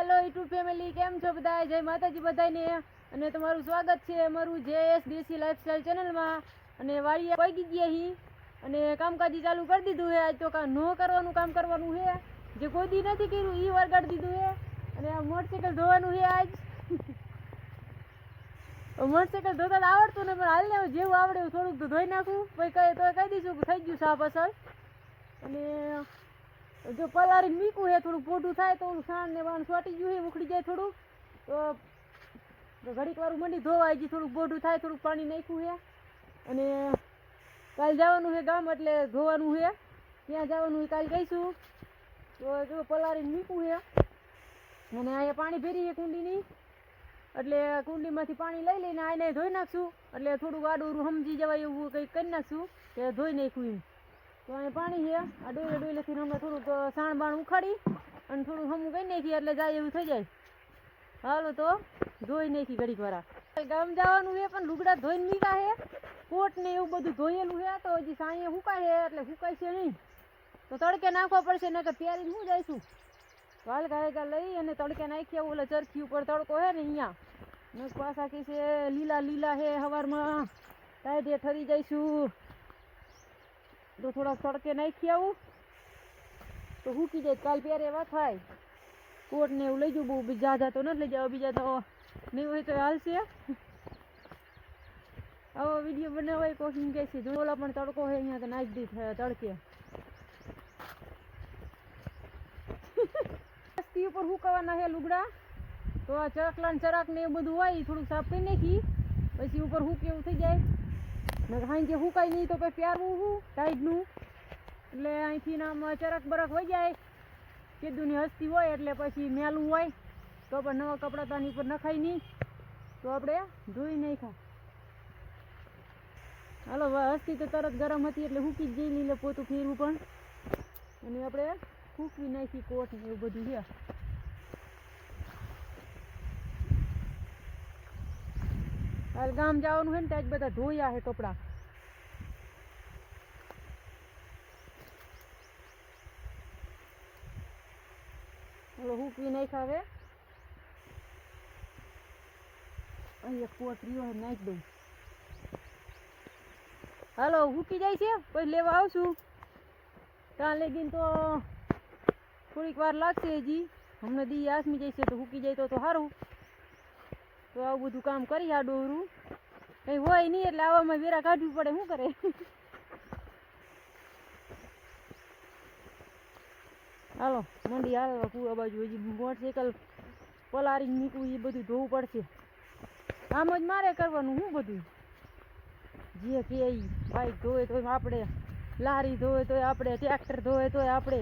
Hello YouTube family કેમ છો બધા જય માતાજી બધાને અને તમારું સ્વાગત છે અમારું જેએસ દેશી લાઈફસ્ટાઈલ ચેનલમાં અને વાડીએ પગી ગયા હી. અને કામકાજી ચાલુ કરી દીધું છે આજ તો નો કરવાનું, કામ કરવાનું છે જે ગોદી નથી કર્યું એ વરગાડી દીધું છે અને આ મોટરસાઇકલ ધોવાનું છે આજ. મોટરસાઇકલ ધોતા આવડતું ને, પણ હાલને જેવું આવડે એવું થોડુંક ધોઈ નાખું. પછી કહે તો કહી દઈશું, થઈ ગયું સાફ અસર અને જો પલારી મીકું હે થોડું પોટું થાય તો ઓલું સાણ ને વાણ સોટી ગયું હે, ઉખડી જાય થોડું તો ઘડીક વારું મંડી ધોવાય ગયું, થોડુંક પોટું થાય થોડું પાણી નાખ્યું હે. અને કાલ જવાનું છે ગામ, એટલે ધોવાનું છે ત્યાં જવાનું હે, કાલ કહીશું તો જો પલારી મીકું છે અને અહીંયા પાણી ભેરી હે કુંડીની. એટલે કુંડીમાંથી પાણી લઈ લઈને આને ધોઈ નાખશું. એટલે થોડુંક આડું સમજી જવાય એવું કંઈક કરી નાખશું કે ધોઈ નાખ્યું એમ. તો અહીં પાણી છે. આ ડોલે ડોલેથી હમણાં થોડુંક સાણ બાણ ઉખાડી અને થોડું હમું કરી નાખીએ એટલે જાય એવું થઈ જાય. હાલો તો, ધોઈ નાખી ઘડીક વાળા ગામ જવાનું છે, પણ લુગડા ધોઈને લીધા છે. કોટ ને એવું બધું ધોયેલું છે, તો હજી સાંજે સુકાય છે, એટલે સુકાય છે નહીં. તો તડકે નાખવા પડશે નકર પહેરીને હું જઈશું. વાલ ગાયકા લઈ અને તડકે નાખી આવું, ઓલા ચરખી ઉપર તડકો છે ને અહીંયા. પાછા કે છે, લીલા લીલા છે સવારમાં ટાઈટે ઠરી જઈશું. તો થોડા તડકે નાખી આવું. તો સૂકી જાય, કાલ પહેરે એવા થાય. કોટ ને એવું લઈ જવું બહુ બીજા હતા તો નથી લઈ જાવ બીજા તો નહીં હોય તો હાલશે. આવો વીડિયો બનાવાય કોશિશ કહે છે ઓલા પણ તડકો છે અહીંયા તો નાખી દી તડકે. રસ્તી ઉપર સુકાવાના હે લુગડા. તો આ ચરકલા ચરાક ને એવું બધું હોય થોડુંક સાફ કરી નાખી. પછી ઉપર હુક એવું થઈ જાય. સાંજે હુકાય નહીં તો પછી પ્યારવું હું ટાઈટનું એટલે અહીંથી આમ ચરક બરક વહી જાય. કીધુંની હસ્તી હોય એટલે પછી મેલું હોય. તો પણ નવા કપડાં તાની ઉપર નખાય નહીં. તો આપણે ધોઈ નાખ્યા. હાલો વા- હસ્તી તો તરત ગરમ હતી એટલે હૂકી જ જઈ એટલે પોતું ફેરવું પણ. અને આપણે ફૂંકવી નાખી કોટ એવું બધું છે. હાલ ગામ જવાનું હોય ને ત્યાં જ બધા ધોયા હે કપડાં. હવે હૂકવી નાખ્યા હવે. અહીં એક કોટ રહ્યો નાખી દઉં. હાલો, હુકી જાય છે? પછી લેવા આવશું? ત્યાં લગીને તો થોડીક વાર લાગશે હજી. હમણાં દી આસમી જાય છે, તો હુકી જાય તો સારું તો આવું બધું કામ કરી આ ડોરું કઈ હોય નહીં એટલે આવામાં વેરા કાઢવી પડે, શું કરે? હાલો, મંડી હાલો પૂરા બાજુ હજી મોટરસાઇકલ પલારી નીકળવું એ બધું ધોવું પડશે. આમ જ મારે કરવાનું શું બધું જે કે બાઈક ધોવે તોય આપણે, લારી ધોવે તોય આપણે, ટ્રેક્ટર ધોવે તોય આપણે.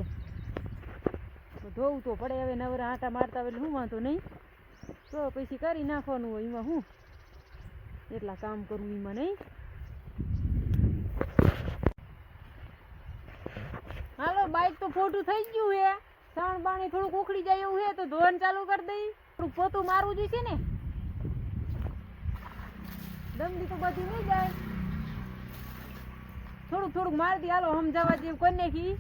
ધોવું તો પડે, હવે નવરા આટા મારતા એટલે શું વાંધો નહીં. તો પછી કરી નાખવાનું હોય એમાં શું એટલા કામ કરવું એમાં નહીં. હાલો બાઇક તો ફોટું થઈ ગયું હે. સાણ પાણી થોડુંક ઉખડી જાય એવું હે, તો ધોન ચાલુ કરી દઈ. થોડુંક પોતું મારવું જોઈશે ને દમડી તો બધી નહીં જાય. થોડુંક થોડુંક મારી દી, હાલો સમજાવવા જેવું કરી નાખી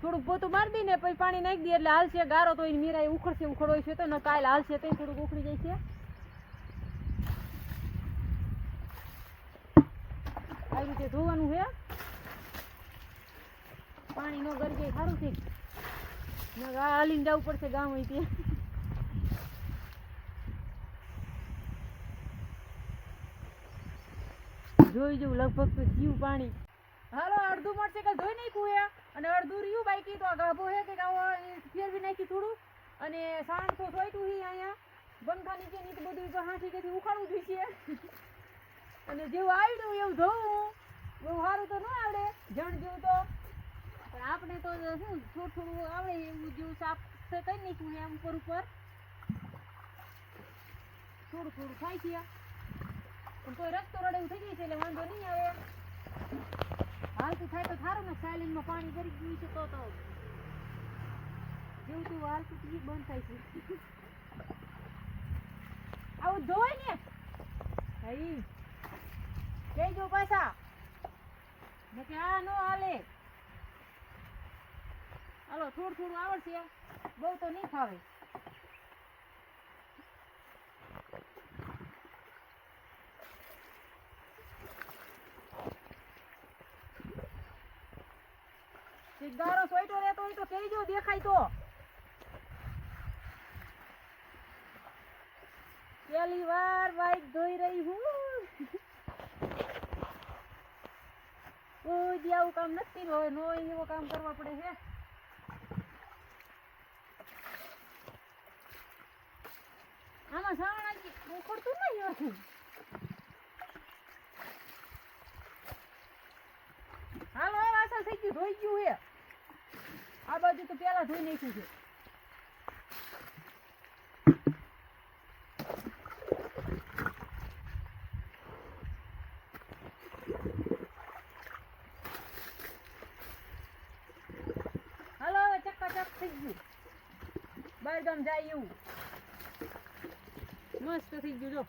થોડુંક પોતું મારી દઈ ને પછી પાણી નાખી દે એટલે હાલશે ગારો તો એની મીરા ઉખડશે, ઉખડો છે તો ને કાલ હાલશે તો થોડુંક ઉખડી જાય છે. આવી રીતે ધોવાનું છે. પાણી નો ગરગે સારું છે. હાલીને જવું પડશે ગામ હોય ત્યાં જોઈ જવું લગભગ તો જીવ પાણી. અડધું મોટરસાઇકલ ધોઈ નાખ્યું હે અને અડધું રહ્યું બાઈકી તો ગાભો હે કે ગાવો ફેરવી નાખી થોડું. અને સાણ તો સોઈટું હી અહીંયા. પંખા નીચે નીચે બધું તો હાથી કેથી ઉખાડવું જોઈએ અને જેવું આવડ્યું એવું ધોવું. બહુ સારું તો ન આવડે, જણ જેવું તો. પણ આપણે તો શું, થોડું થોડું આવડે એવું જેવું સાફ કરી નાખ્યું છે એમ ઉપર ઉપર. થોડું થોડું થાય છે. પણ કોઈ રસ્તો રડે એવું થઈ જાય છે એટલે વાંધો નહીં આવે. હાલતું થાય તો સારું ને સાયલેન્ટમાં પાણી ભરી ગયું છે તો તો. જેવું તેવું હાલતું ઈ બંધ થાય છે. આવું ધોય ને. હઈ જો પાછા. ને કે આ નો હાલે. હાલો, થોડું થોડું આવડશે. બહુ તો નહીં ફાવે. ગારો સોઈટો રહેતો હોય તો કહેજો, દેખાય તો. પહેલી વાર બાઈક ધોઈ રહી હું. કોઈ આવું કામ નથી હોય નો એવો કામ કરવા પડે છે આમાં સાવણા ઉખડતું નહીં હાલો વાસણ થઈ ગયું, ધોઈ ગયું હે. આ બાજુ તો પેલા ધોઈ નાખ્યું છે. હાલો, હવે ચકાચક થઈ ગયું. બહાર ગામ જાય એવું. મસ્ત થઈ ગયું, જો.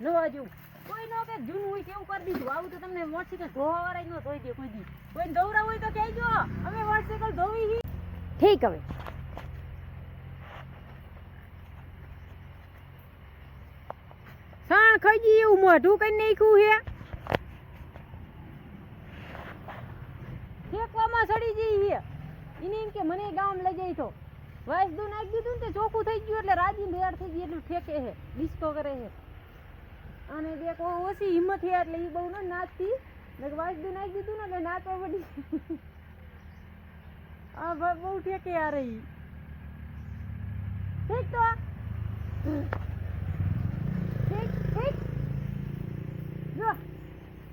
નવા જેવું. કોઈ નો કે જૂનું હોય તેવું કરી દીધું. આવું તો તમને મોટરસાઇકલ ધોવા વાળા ન ધોઈ દે કોઈ દી. કોઈ દોરા હોય તો કહેજો. અમે મોટરસાઇકલ ધોવી ઠીક હવે. સાણ ખાઈ ગઈ એવું મોઢું કઈ નાખ્યું હે? ફેંકવામાં સડી જઈ હે. એને એમ કે મને ગામ લઈ જાય તો વાસદું નાખી દીધું ને તે ચોખ્ખું થઈ ગયું એટલે રાજી ભેર થઈ ગઈ એટલું ઠેકે હે ડિસ્કો કરે હે. અને બે ઓછી હિંમત છે એટલે એ બહુ ન નાચતી. વાસદુ નાખી દીધું ને એટલે નાચવા પડી બ- બહુ ઠેકે આ રહી. ઠીક તો? ઠીક ઠીક. જો,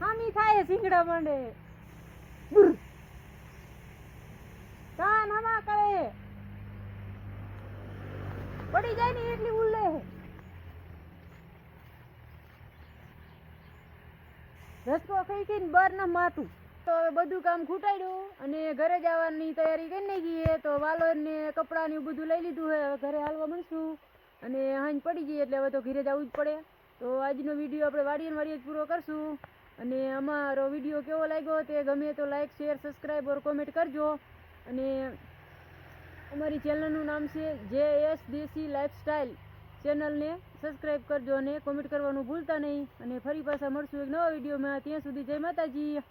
હામી થાય સિંગડા માંડે. કાન હમા કરે. પડી જાય ને એટલી ઉલ્લે રસકો ખાઈ ખાઈને બહાર ના માથું. તો હવે બધું કામ ખૂટાડ્યું અને ઘરે જવાની તૈયારી કરી નાખી છે. તો વાલોને કપડાને બધું લઈ લીધું છે. હવે ઘરે હાલવા મળશું અને હાંજ પડી ગઈ એટલે હવે તો ઘરે જવું જ પડે. તો આજનો વીડિયો આપણે વાડીએ વાડીએ જ પૂરો કરશું. અને અમારો વીડિયો કેવો લાગ્યો તે ગમે તો like share subscribe or comment કરજો. અને અમારી ચેનલનું નામ છે જે એસ દેસી લાઈફસ્ટાઈલ ચેનલને સબસ્ક્રાઈબ કરજો અને કોમેન્ટ કરવાનું ભૂલતા નહીં. અને ફરી પાછા મળશું એક નવા વિડીયોમાં. ત્યાં સુધી જય માતાજી.